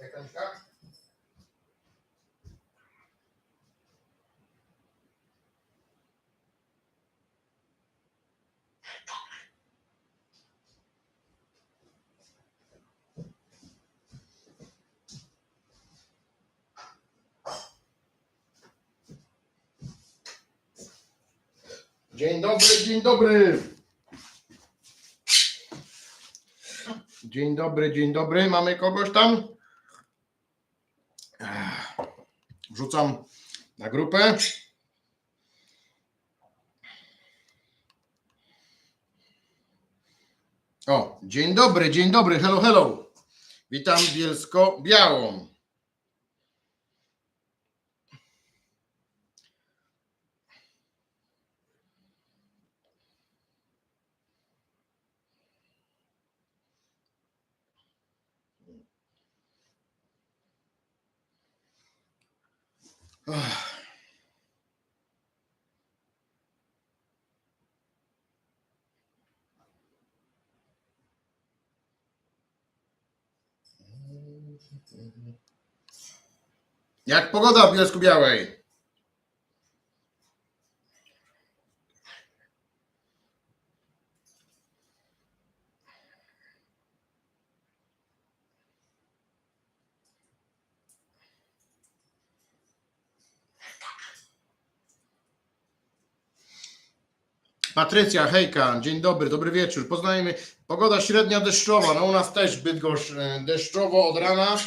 Jakańka? Dzień dobry, dzień dobry. Dzień dobry, dzień dobry. Mamy kogoś tam? Wrzucam na grupę. O, dzień dobry, dzień dobry, hello, hello. Witam Bielsko-Białą. Jak pogoda w Bielsku Białej? Patrycja, hejka, dzień dobry, dobry wieczór. Poznajmy, pogoda średnia deszczowa, no u nas też Bydgoszcz e, deszczowo od rana,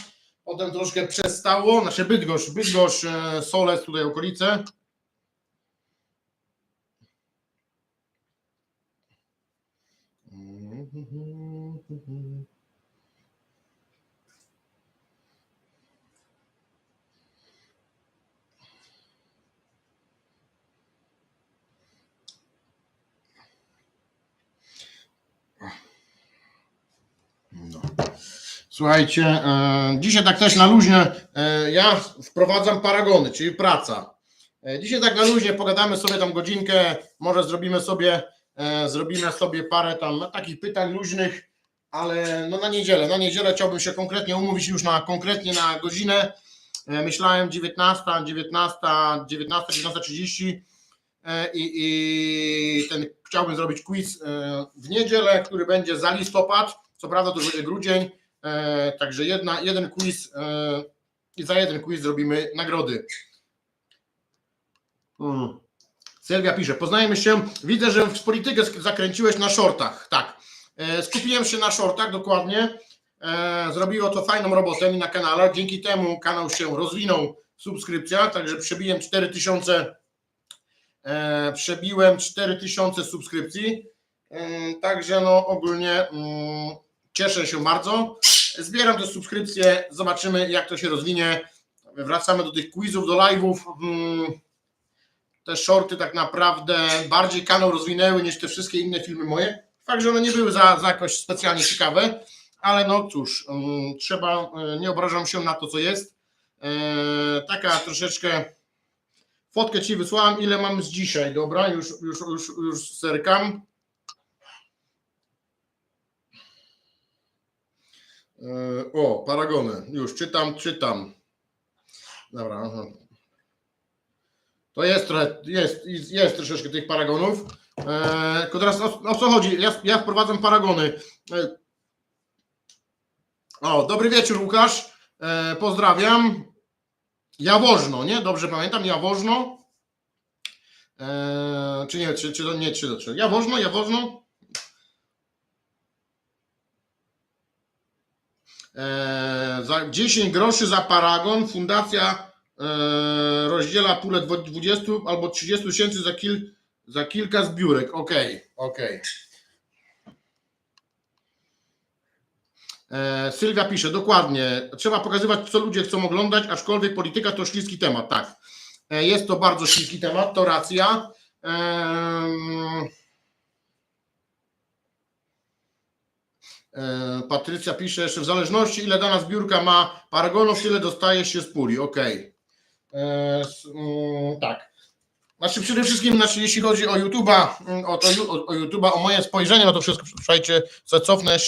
potem troszkę przestało, znaczy Bydgoszcz, Bydgoszcz, e, Solec, tutaj okolice. No. Słuchajcie, e, dzisiaj tak też na luźnie, e, ja wprowadzam paragony, czyli praca. E, dzisiaj tak na luźnie pogadamy sobie tam godzinkę, może zrobimy sobie, zrobimy sobie parę tam takich pytań luźnych, ale no na niedzielę, na niedzielę chciałbym się konkretnie umówić już na konkretnie na godzinę. Myślałem 19, 19, 19, 19.30 e, i, i ten chciałbym zrobić quiz w niedzielę, który będzie za listopad. Co prawda to będzie grudzień, także jedna, jeden quiz e, i za jeden quiz zrobimy nagrody. Hmm. Sylwia pisze, poznajemy się, widzę, że w politykę zakręciłeś na shortach. Tak, e, skupiłem się na shortach dokładnie. E, zrobiło to fajną robotę mi na kanale. Dzięki temu kanał się rozwinął w subskrypcjach, także przebiłem 4000 e, przebiłem 4000 subskrypcji. Mm, Także no ogólnie mm, cieszę się bardzo. Zbieram te subskrypcje, zobaczymy jak to się rozwinie. Wracamy do tych quizów, do live'ów. Mm, Te shorty tak naprawdę bardziej kanał rozwinęły niż te wszystkie inne filmy moje. Fakt, że one nie były za, za jakoś specjalnie ciekawe, ale no cóż, mm, trzeba, e, nie obrażam się na to, co jest. E, Taka troszeczkę fotkę Ci wysłałam, ile mam z dzisiaj, dobra, już, już, już, już serkam. O, paragony. Już czytam, czytam. Dobra. To jest trochę, jest, jest, jest troszeczkę tych paragonów. E, tylko teraz o, o co chodzi? Ja, ja wprowadzam paragony. E, o, dobry wieczór, Łukasz. E, pozdrawiam. Jawożno, nie? Dobrze pamiętam, Jawożno. E, czy nie, czy, czy to nie, czy to, czy Jawożno, Jawożno. Za 10 groszy za paragon fundacja e, rozdziela pulę dwo- 20 albo 30 tysięcy za, kil, za kilka zbiórek. Okej, okej. E, Sylwia pisze, dokładnie, trzeba pokazywać, co ludzie chcą oglądać, aczkolwiek polityka to śliski temat, tak. E, Jest to bardzo śliski temat, to racja. Em, Patrycja pisze jeszcze, w zależności ile dana zbiórka ma paragonów, tyle dostaje się z puli, okej. E, s- mm, Tak. Znaczy przede wszystkim, znaczy, jeśli chodzi o YouTube'a, mm, o, to, o, o YouTube'a, o moje spojrzenie na to wszystko, słuchajcie, co cofnę jeszcze